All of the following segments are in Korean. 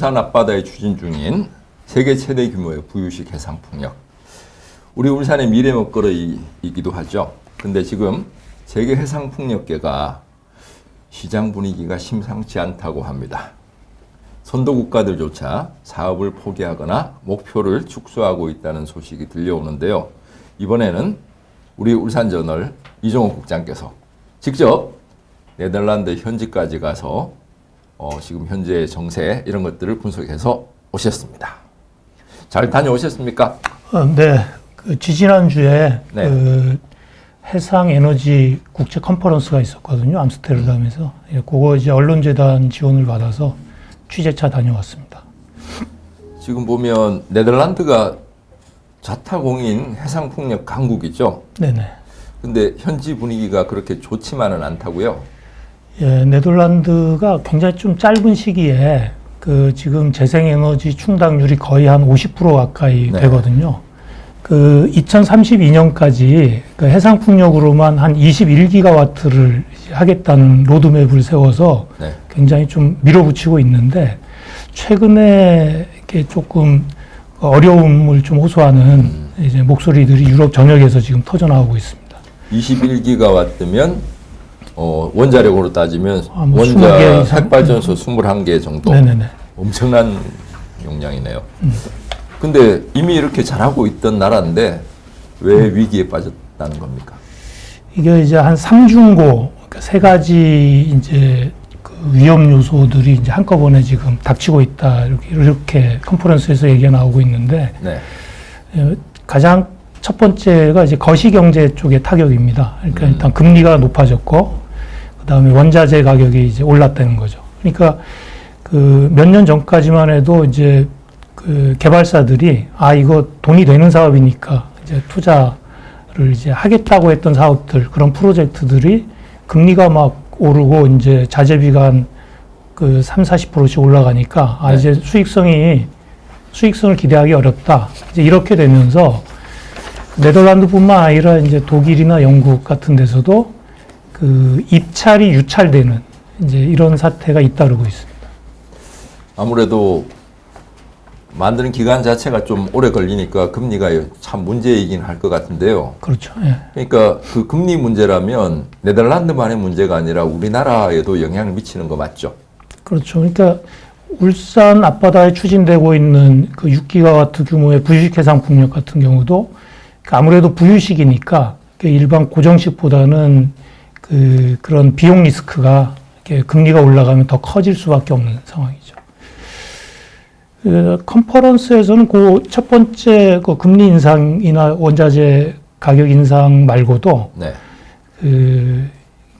울산 앞바다에 추진 중인 세계 최대 규모의 부유식 해상 풍력. 우리 울산의 미래 먹거리이기도 하죠. 근데 지금 세계 해상 풍력계가 시장 분위기가 심상치 않다고 합니다. 선도 국가들조차 사업을 포기하거나 목표를 축소하고 있다는 소식이 들려오는데요. 이번에는 우리 울산저널 이종호 국장께서 직접 네덜란드 현지까지 가서 어, 지금 현재 정세 이런 것들을 분석해서 오셨습니다. 잘 다녀오셨습니까? 어, 네, 그 지지난주에 네. 그 해상 에너지 국제 컨퍼런스가 있었거든요. 암스테르담에서. 예, 그거 이제 언론재단 지원을 받아서 취재차 다녀왔습니다. 지금 보면 네덜란드가 자타공인 해상풍력 강국이죠. 네네. 근데 현지 분위기가 그렇게 좋지만은 않다고요. 예, 네덜란드가 굉장히 좀 짧은 시기에 그 지금 재생에너지 충당률이 거의 한 50% 가까이 네. 되거든요. 그 2032년까지 그 해상풍력으로만 한 21기가와트를 하겠다는 로드맵을 세워서 네. 굉장히 좀 밀어붙이고 있는데 최근에 이렇게 조금 어려움을 좀 호소하는 이제 목소리들이 유럽 전역에서 지금 터져나오고 있습니다. 21기가와트면 어, 원자력으로 따지면 아, 뭐 원자 20개 이상? 핵발전소 21개 정도 네네네. 엄청난 용량이네요. 근데 이미 이렇게 잘하고 있던 나라인데 왜 위기에 빠졌다는 겁니까? 이게 이제 한 삼중고 그러니까 세 가지 이제 그 위험 요소들이 이제 한꺼번에 지금 닥치고 있다 이렇게, 이렇게 컨퍼런스에서 얘기가 나오고 있는데 네. 어, 가장 첫 번째가 이제 거시 경제 쪽의 타격입니다. 그러니까 음. 일단 금리가 높아졌고 그 다음에 원자재 가격이 이제 올랐다는 거죠. 그러니까 그 몇 년 전까지만 해도 이제 그 개발사들이 아 이거 돈이 되는 사업이니까 이제 투자를 이제 하겠다고 했던 사업들 그런 프로젝트들이 금리가 막 오르고 이제 자재비가 한 그 3, 40%씩 올라가니까 아 네. 이제 수익성이 수익성을 기대하기 어렵다. 이제 이렇게 되면서 네덜란드뿐만 아니라 이제 독일이나 영국 같은 데서도 그 입찰이 유찰되는 이제 이런 사태가 잇따르고 있습니다. 아무래도 만드는 기간 자체가 좀 오래 걸리니까 금리가 참 문제이긴 할 것 같은데요. 그렇죠. 예. 그러니까 그 금리 문제라면 네덜란드만의 문제가 아니라 우리나라에도 영향을 미치는 거 맞죠? 그렇죠. 그러니까 울산 앞바다에 추진되고 있는 그 6기가 와트 규모의 부유식 해상 풍력 같은 경우도 그 아무래도 부유식이니까 그 일반 고정식보다는 그 그런 비용 리스크가 금리가 올라가면 더 커질 수밖에 없는 상황이죠. 그 컨퍼런스에서는 그 첫 번째 그 금리 인상이나 원자재 가격 인상 말고도 네. 그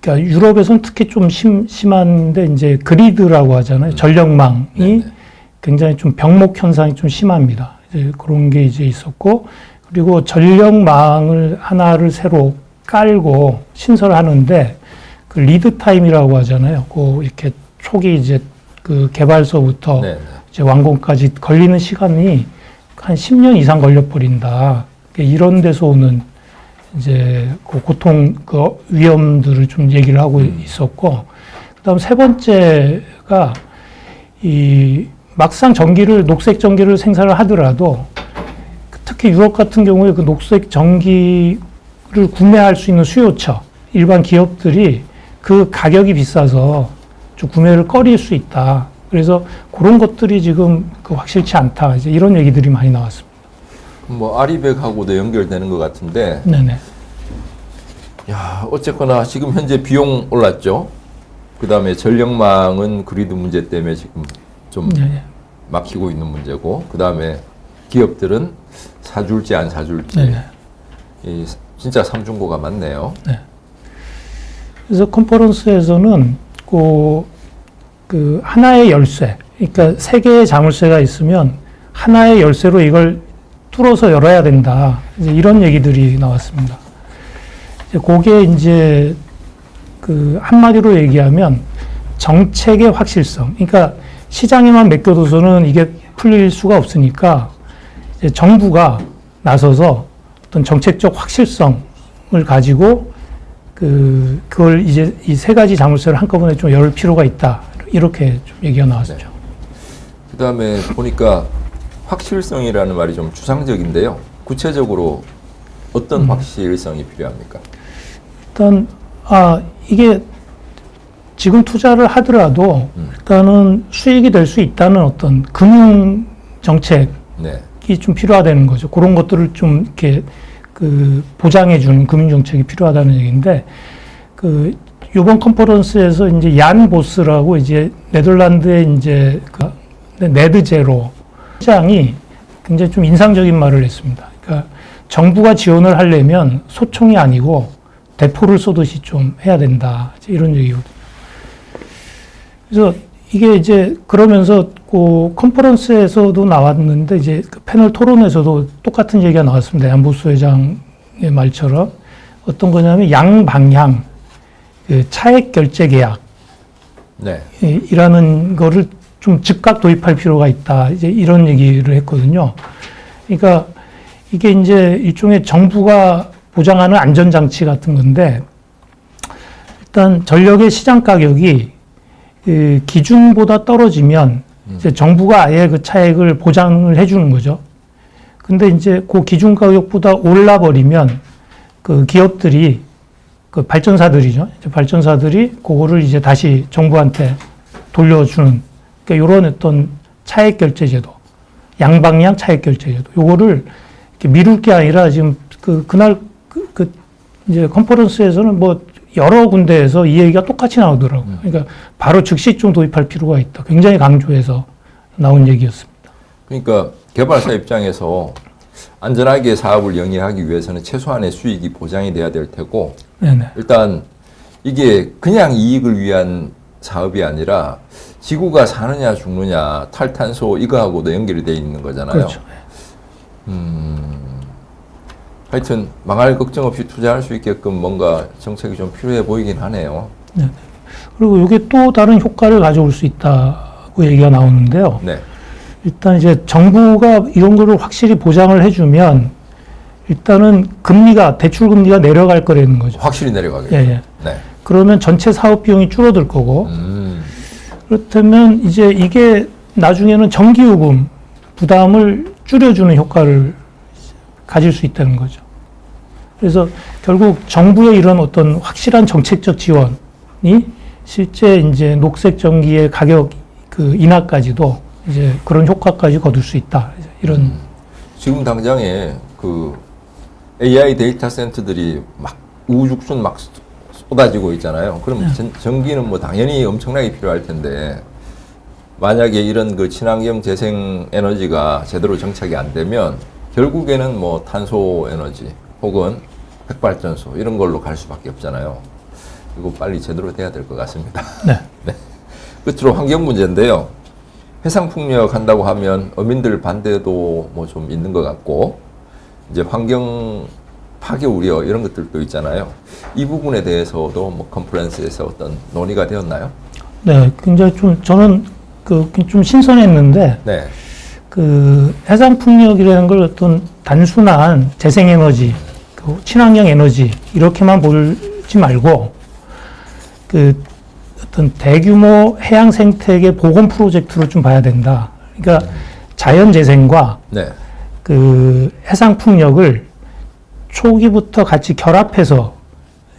그러니까 유럽에서는 특히 좀 심, 심한데 이제 그리드라고 하잖아요. 전력망이 네네. 굉장히 좀 병목 현상이 좀 심합니다. 이제 그런 게 이제 있었고 그리고 전력망을 하나를 새로 깔고 신설하는데 그 리드 타임이라고 하잖아요. 그 이렇게 초기 이제 그 개발서부터 네. 네. 이제 완공까지 걸리는 시간이 한 10년 이상 걸려 버린다. 이런 데서 오는 이제 그 고통 그 위험들을 좀 얘기를 하고 있었고 그다음 세 번째가 이 막상 전기를 녹색 전기를 생산을 하더라도 특히 유럽 같은 경우에 그 녹색 전기를 구매할 수 있는 수요처 일반 기업들이 그 가격이 비싸서 좀 구매를 꺼릴 수 있다. 그래서 그런 것들이 지금 그 확실치 않다. 이제 이런 얘기들이 많이 나왔습니다. 뭐 아리백하고도 연결되는 것 같은데 네네. 야, 어쨌거나 지금 현재 비용 올랐죠. 그 다음에 전력망은 그리드 문제 때문에 지금 좀 네. 막히고 있는 문제고 그 다음에 기업들은 사줄지 안 사줄지 네네. 이 진짜 삼중고가 많네요. 그래서 컨퍼런스에서는 그, 그 하나의 열쇠, 그러니까 세 개의 자물쇠가 있으면 하나의 열쇠로 이걸 뚫어서 열어야 된다. 이제 이런 얘기들이 나왔습니다. 이제 그게 이제 그 한마디로 얘기하면 정책의 확실성. 그러니까 시장에만 맡겨둬서는 이게 풀릴 수가 없으니까 정부가 나서서 어떤 정책적 확실성을 가지고 그 그걸 이제 이 세 가지 자물쇠를 한꺼번에 좀 열 필요가 있다 이렇게 좀 얘기가 나왔었죠. 그다음에 보니까 확실성이라는 말이 좀 주상적인데요. 구체적으로 어떤 확실성이 필요합니까? 일단 아 이게 지금 투자를 하더라도 음. 일단은 수익이 될 수 있다는 어떤 금융 정책이 네. 좀 필요하다는 거죠. 그런 것들을 좀 이렇게 그 보장해 주는 금융 정책이 필요하다는 얘기인데 그 이번 컨퍼런스에서 이제 얀 보스라고 이제 네덜란드의 이제 그 네드 제로 시장이 굉장히 좀 인상적인 말을 했습니다. 그러니까 정부가 지원을 하려면 소총이 아니고 대포를 쏘듯이 좀 해야 된다. 이런 얘기거든요. 그래서 이게 이제 그러면서 그 컨퍼런스에서도 나왔는데 이제 그 패널 토론에서도 똑같은 얘기가 나왔습니다. 양보수 회장의 말처럼 어떤 거냐면 양방향 그 차액 결제 계약 네. 이- 이라는 거를 좀 즉각 도입할 필요가 있다. 이제 이런 얘기를 했거든요. 그러니까 이게 이제 일종의 정부가 보장하는 안전장치 같은 건데 일단 전력의 시장 가격이 그 기준보다 떨어지면 이제 정부가 아예 그 차액을 보장을 해주는 거죠. 근데 이제 그 기준 가격보다 올라 버리면 그 기업들이 그 발전사들이죠. 발전사들이 그거를 이제 다시 정부한테 돌려주는 그러니까 이런 어떤 차액 결제 제도, 양방향 차액 결제 제도. 요거를 미룰 게 아니라 지금 그 그날 그, 그 이제 컨퍼런스에서는 뭐 여러 군데에서 이 얘기가 똑같이 나오더라고요. 그러니까 바로 즉시 좀 도입할 필요가 있다. 굉장히 강조해서 나온 얘기였습니다. 그러니까 개발사 입장에서 안전하게 사업을 영위하기 위해서는 최소한의 수익이 보장이 돼야 될 테고 네네. 일단 이게 그냥 이익을 위한 사업이 아니라 지구가 사느냐 죽느냐 탈탄소 이거하고도 연결이 돼 있는 거잖아요. 그렇죠. 하여튼 망할 걱정 없이 투자할 수 있게끔 뭔가 정책이 좀 필요해 보이긴 하네요. 그리고 이게 또 다른 효과를 가져올 수 있다고 얘기가 나오는데요. 네. 일단 이제 정부가 이런 거를 확실히 보장을 해주면 일단은 금리가 대출 금리가 내려갈 거라는 거죠. 확실히 내려가겠죠. 예, 예. 네. 그러면 전체 사업 비용이 줄어들 거고 음, 그렇다면 이제 이게 나중에는 전기요금 부담을 줄여주는 효과를 가질 수 있다는 거죠. 그래서 결국 정부의 이런 어떤 확실한 정책적 지원이 실제 이제 녹색 전기의 가격 그 인하까지도 이제 그런 효과까지 거둘 수 있다. 이런 지금 당장에 그 AI 데이터 센터들이 막 우후죽순 막 쏟아지고 있잖아요. 그럼 전, 전기는 뭐 당연히 엄청나게 필요할 텐데 만약에 이런 그 친환경 재생 에너지가 제대로 정착이 안 되면 결국에는 뭐 탄소 에너지 혹은 핵발전소 이런 걸로 갈 수밖에 없잖아요. 이거 빨리 제대로 돼야 될 것 같습니다. 네. 끝으로 환경 문제인데요. 해상 풍력 한다고 하면 어민들 반대도 뭐 좀 있는 것 같고 이제 환경 파괴 우려 이런 것들도 있잖아요. 이 부분에 대해서도 뭐 컨퍼런스에서 어떤 논의가 되었나요? 네, 굉장히 좀 저는 그 좀 신선했는데 네. 그 해상 풍력이라는 걸 어떤 단순한 재생 에너지, 그 친환경 에너지 이렇게만 보지 말고 그 어떤 대규모 해양 생태계 복원 프로젝트로 좀 봐야 된다. 그러니까 자연 재생과 네. 그 해상 풍력을 초기부터 같이 결합해서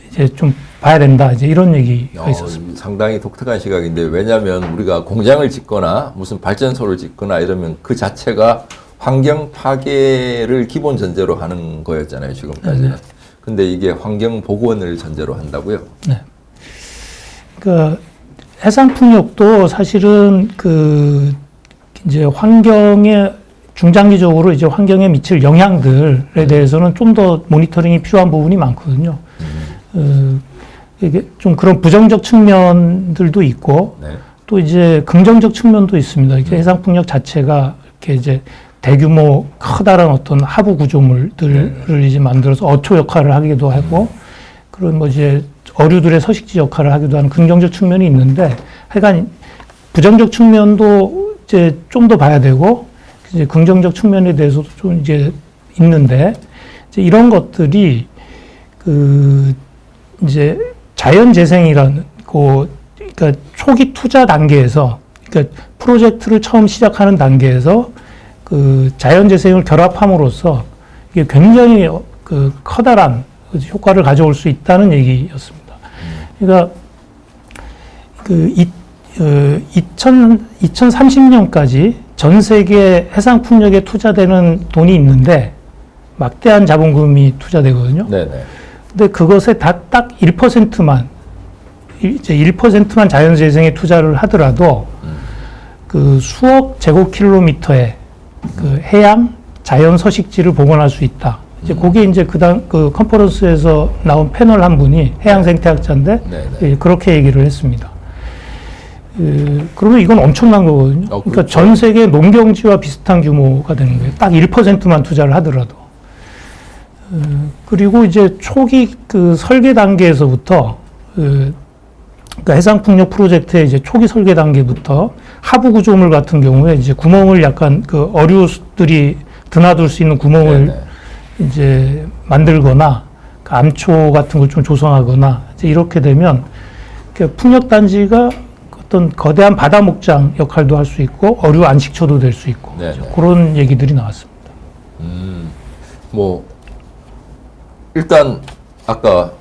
이제 좀 봐야 된다. 이제 이런 얘기가 어, 있었습니다. 상당히 독특한 시각인데 왜냐하면 우리가 공장을 짓거나 무슨 발전소를 짓거나 이러면 그 자체가 환경 파괴를 기본 전제로 하는 거였잖아요 지금까지는. 근데 이게 환경 복원을 전제로 한다고요? 그 해상 풍력도 사실은 그 이제 환경에 중장기적으로 이제 환경에 미칠 영향들에 대해서는 좀 더 모니터링이 필요한 부분이 많거든요. 어, 이게 좀 그런 부정적 측면들도 있고 네. 또 이제 긍정적 측면도 있습니다. 이게 해상 풍력 자체가 이렇게 이제 대규모 커다란 어떤 하부 구조물들을 이제 만들어서 어초 역할을 하기도 하고 그런 뭐 이제 어류들의 서식지 역할을 하기도 하는 긍정적 측면이 있는데 하여간 부정적 측면도 이제 좀 더 봐야 되고 이제 긍정적 측면에 대해서도 좀 이제 있는데 이제 이런 것들이 그 이제 자연 재생이라는 그 그러니까 초기 투자 단계에서 그러니까 프로젝트를 처음 시작하는 단계에서 그 자연재생을 결합함으로써 이게 굉장히 어, 그 커다란 효과를 가져올 수 있다는 얘기였습니다. 그러니까 그 이, 어, 2000, 2030년까지 전 세계 해상 풍력에 투자되는 돈이 있는데 막대한 자본금이 투자되거든요. 네네. 근데 그것에 다 딱 1%만 이제 1%만 자연재생에 투자를 하더라도 그 수억 제곱킬로미터의 그 해양 자연 서식지를 복원할 수 있다. 이제 그게 이제 그당 그 컨퍼런스에서 나온 패널 한 분이 해양 생태학자인데 네 네. 예, 그렇게 얘기를 했습니다. 그, 그러면 이건 엄청난 거거든요. 어, 그러니까 그렇죠. 전 세계 농경지와 비슷한 규모가 되는 거예요. 딱 1%만 투자를 하더라도. 어, 그리고 이제 초기 그 설계 단계에서부터 그, 그 해상풍력 프로젝트의 이제 초기 설계 단계부터 하부 구조물 같은 경우에 이제 구멍을 약간 그 어류들이 드나들 수 있는 구멍을 네네. 이제 만들거나 그 암초 같은 걸 좀 조성하거나 이제 이렇게 되면 그 풍력 단지가 어떤 거대한 바다 목장 역할도 할 수 있고 어류 안식처도 될 수 있고 네네. 그런 얘기들이 나왔습니다. 음, 뭐 일단 아까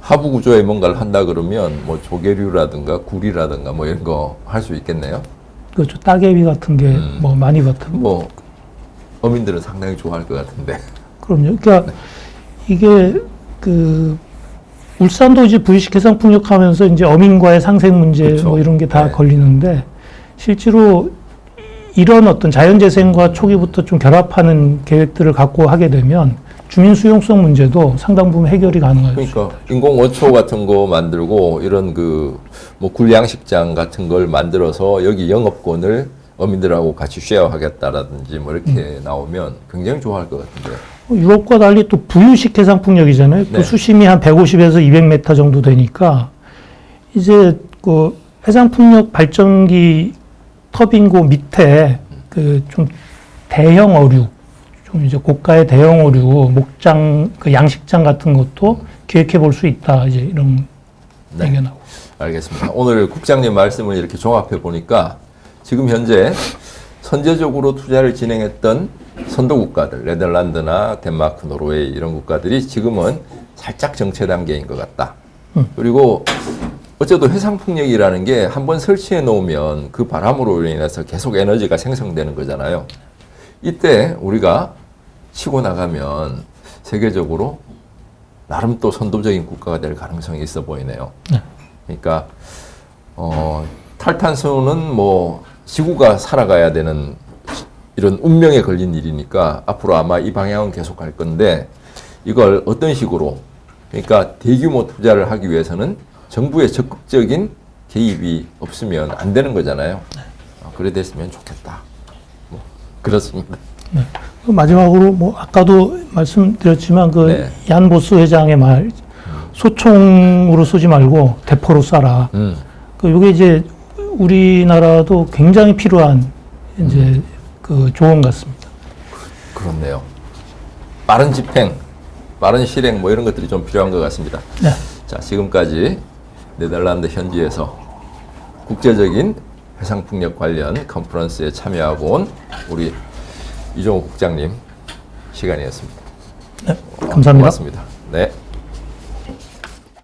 하부 구조에 뭔가를 한다 그러면 뭐 조개류라든가 구리라든가 뭐 이런 거 할 수 있겠네요. 그렇죠. 따개비 같은 게 음. 뭐 많이 같은 뭐 어민들은 상당히 좋아할 것 같은데. 그럼요. 그러니까 이게 그 울산도 이제 부유식 해상 풍력하면서 이제 어민과의 상생 문제 그쵸. 뭐 이런 게다 네. 걸리는데 실제로 이런 어떤 자연재생과 초기부터 좀 결합하는 계획들을 갖고 하게 되면 주민 수용성 문제도 상당 부분 해결이 가능할 수 그러니까 인공 원초 같은 거 만들고 이런 그 뭐 굴양식장 같은 걸 만들어서 여기 영업권을 어민들하고 같이 쉐어하겠다라든지 뭐 이렇게 음. 나오면 굉장히 좋아할 것 같은데. 유럽과 달리 또 부유식 해상 풍력이잖아요. 네. 또 수심이 한 150에서 200m 정도 되니까 이제 그 해상 풍력 발전기 터빈고 밑에 그 좀 대형 어류, 좀 이제 고가의 대형 어류, 목장, 그 양식장 같은 것도 계획해 볼 수 있다. 이제 이런 네. 얘기가 나오고. 알겠습니다. 오늘 국장님 말씀을 이렇게 종합해 보니까 지금 현재 선제적으로 투자를 진행했던 선도 국가들, 네덜란드나 덴마크, 노르웨이 이런 국가들이 지금은 살짝 정체 단계인 것 같다. 그리고 어째도 해상풍력이라는 게 한 번 설치해 놓으면 그 바람으로 인해서 계속 에너지가 생성되는 거잖아요. 이때 우리가 치고 나가면 세계적으로 나름 또 선도적인 국가가 될 가능성이 있어 보이네요. 그러니까 어, 탈탄소는 뭐 지구가 살아가야 되는 이런 운명에 걸린 일이니까 앞으로 아마 이 방향은 계속 갈 건데 이걸 어떤 식으로 그러니까 대규모 투자를 하기 위해서는 정부의 적극적인 개입이 없으면 안 되는 거잖아요. 어, 그래 됐으면 좋겠다. 뭐 그렇습니다. 그 마지막으로 뭐 아까도 말씀드렸지만 그 네. 얀 보스 회장의 말 소총으로 쏘지 말고 대포로 쏴라. 음, 그 이게 이제 우리나라도 굉장히 필요한 이제 그 조언 같습니다. 그렇네요. 빠른 집행, 빠른 실행 뭐 이런 것들이 좀 필요한 것 같습니다. 네. 자, 지금까지 네덜란드 현지에서 국제적인 해상풍력 관련 컨퍼런스에 참여하고 온 우리 이종호 국장님 시간이었습니다. 감사합니다. 고맙습니다. 네.